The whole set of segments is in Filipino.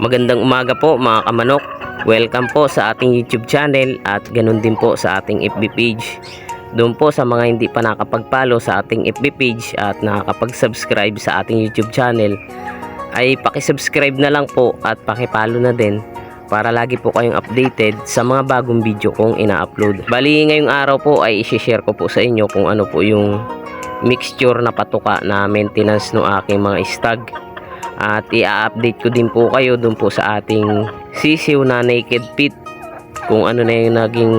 Magandang umaga po mga kamanok. Welcome po sa ating YouTube channel at ganun din po sa ating FB page. Doon po sa mga hindi pa nakapag-follow sa ating FB page at nakakapag-subscribe sa ating YouTube channel ay paki-subscribe na lang po at paki-follow na din para lagi po kayong updated sa mga bagong video kong ina-upload. Bali ngayong araw po ay i-share ko po sa inyo kung ano po yung mixture na patuka na maintenance ng aking mga stag at i-update ko din po kayo dun po sa ating sisiw na naked pit kung ano na yung naging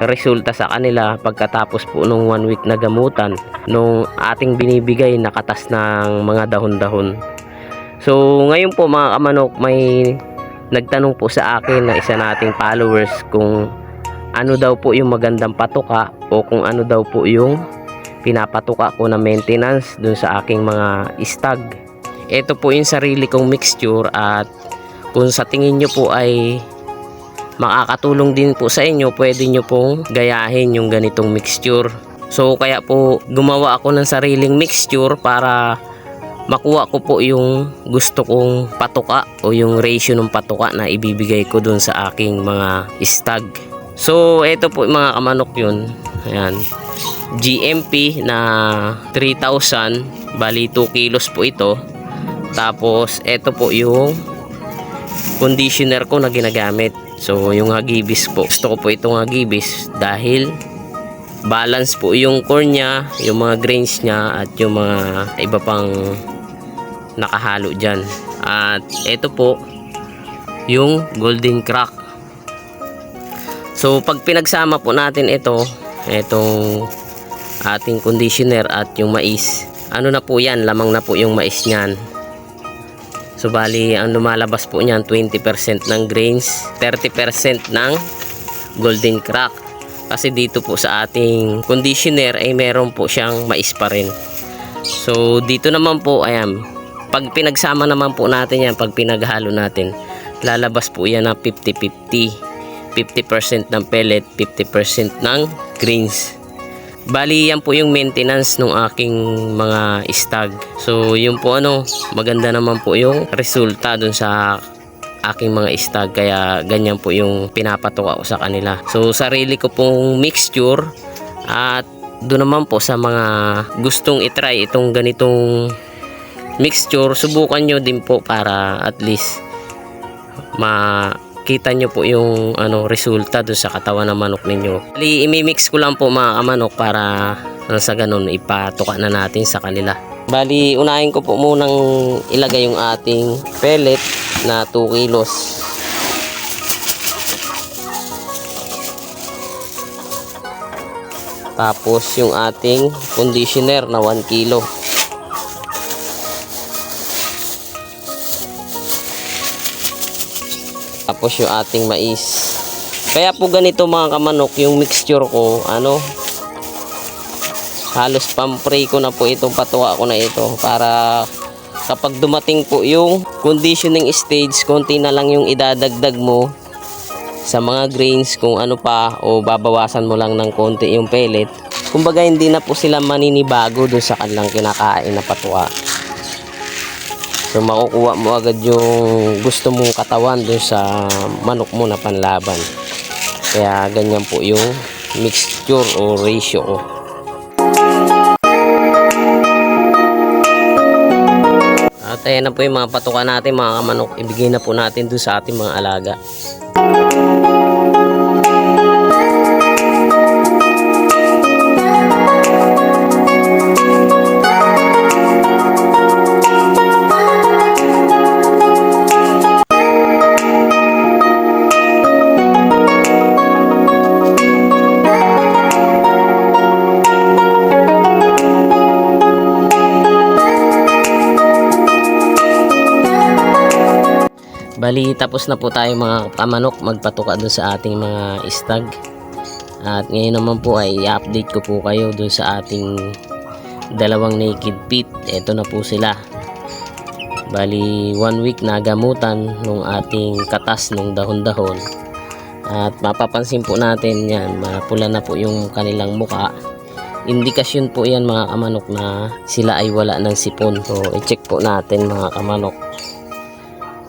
resulta sa kanila pagkatapos po nung one week na gamutan nung ating binibigay na katas ng mga dahon-dahon. So ngayon po mga kamanok may nagtanong po sa akin na isa nating followers kung ano daw po yung magandang patuka o kung ano daw po yung pinapatuka ko na maintenance dun sa aking mga stag ito po yung sarili kong mixture at kung sa tingin nyo po ay makakatulong din po sa inyo, pwede nyo pong gayahin yung ganitong mixture. So kaya po gumawa ako ng sariling mixture para makuha ko po yung gusto kong patuka o yung ratio ng patuka na ibibigay ko dun sa aking mga stag. So ito po mga kamanok yun. Ayan. GMP na 3,000 bali 2 kilos po ito tapos, ito po yung conditioner ko na ginagamit. So, yung hagibis po. Gusto ko po itong hagibis dahil balance po yung corn niya, yung mga grains niya at yung mga iba pang nakahalo dyan. At ito po yung golden crack. So, pag pinagsama po natin ito, itong ating conditioner at yung mais, ano na po yan, lamang na po yung mais niyan. So bali ang lumalabas po niyan 20% ng grains, 30% ng golden crack. Kasi dito po sa ating conditioner ay meron po siyang mais pa rin. So dito naman po ayan, pag pinagsama naman po natin yan, pag pinaghalo natin, lalabas po yan ng 50-50. 50% ng pellet, 50% ng grains. Bali, yan po yung maintenance ng aking mga stag. So, yun po ano, maganda naman po yung resulta dun sa aking mga stag. Kaya, ganyan po yung pinapatuka ko sa kanila. So, sarili ko pong mixture at doon naman po sa mga gustong itry itong ganitong mixture, subukan nyo din po para at least makita nyo po yung ano resulta doon sa katawan ng manok ninyo. Bali, imimix ko lang po mga kamanok para nang sa ganun ipatuka na natin sa kanila. Bali, unahin ko po munang ilagay yung ating pellet na 2 kilos. Tapos yung ating conditioner na 1 kilo. Tapos yung ating mais. Kaya po ganito mga kamanok, yung mixture ko, ano, halos pampray ko na po itong patuwa ko na ito para kapag dumating po yung conditioning stage, konti na lang yung idadagdag mo sa mga grains kung ano pa o babawasan mo lang ng konti yung pellet. Kumbaga hindi na po sila maninibago dun sa kanilang kinakain na patuwa. So makukuha mo agad yung gusto mong katawan dun sa manok mo na panlaban. Kaya ganyan po yung mixture o ratio ko. At ayan na po yung mga patuka natin mga kamanok. Ibigay na po natin dun sa ating mga alaga. Bali, tapos na po tayo mga kamanok magpatuka dun sa ating mga stag. At ngayon naman po ay i-update ko po kayo dun sa ating dalawang naked pit. Ito na po sila. Bali, one week na gamutan nung ating katas nung dahon-dahon. At mapapansin po natin yan, mapula na po yung kanilang muka. Indikasyon po yan mga kamanok na sila ay wala ng sipon. So, i-check po natin mga kamanok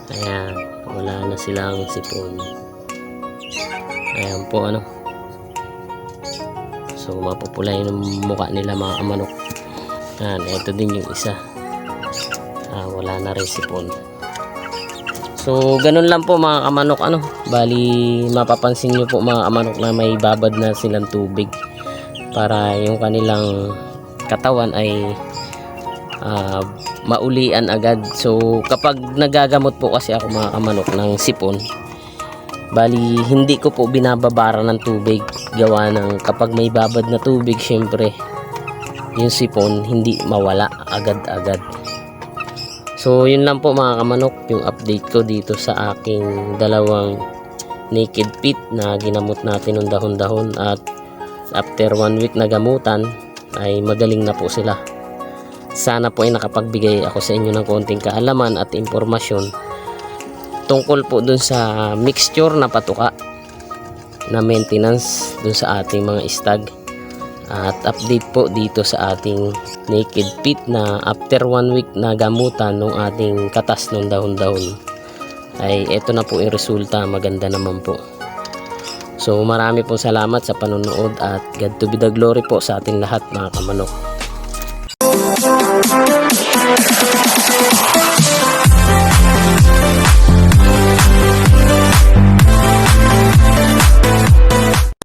Ayan, wala na silang sipon. Ayan po ano. So mapupula yung mukha nila mga kamanok. Ayan, ito din yung isa. Ah, wala na rin sipon. So ganun lang po mga kamanok ano. Bali mapapansin nyo po mga kamanok na may babad na silang tubig para yung kanilang katawan ay ah, maulian agad. So kapag nagagamot po kasi ako mga kamanok ng sipon, bali hindi ko po binababara ng tubig gawa ng kapag may babad na tubig syempre yung sipon hindi mawala agad-agad. So yun lang po mga kamanok yung update ko dito sa aking dalawang naked pit na ginamot natin ng dahon-dahon at after one week na gamutan ay magaling na po sila. Sana po ay nakapagbigay ako sa inyo ng konting kaalaman at impormasyon tungkol po dun sa mixture na patuka na maintenance dun sa ating mga stag at update po dito sa ating naked pit na after one week na gamutan ng ating katas ng dahon-dahon. Ay eto na po yung resulta. Maganda naman po. So marami pong salamat sa panonood at God to be the glory po sa ating lahat mga kamanok Thank you.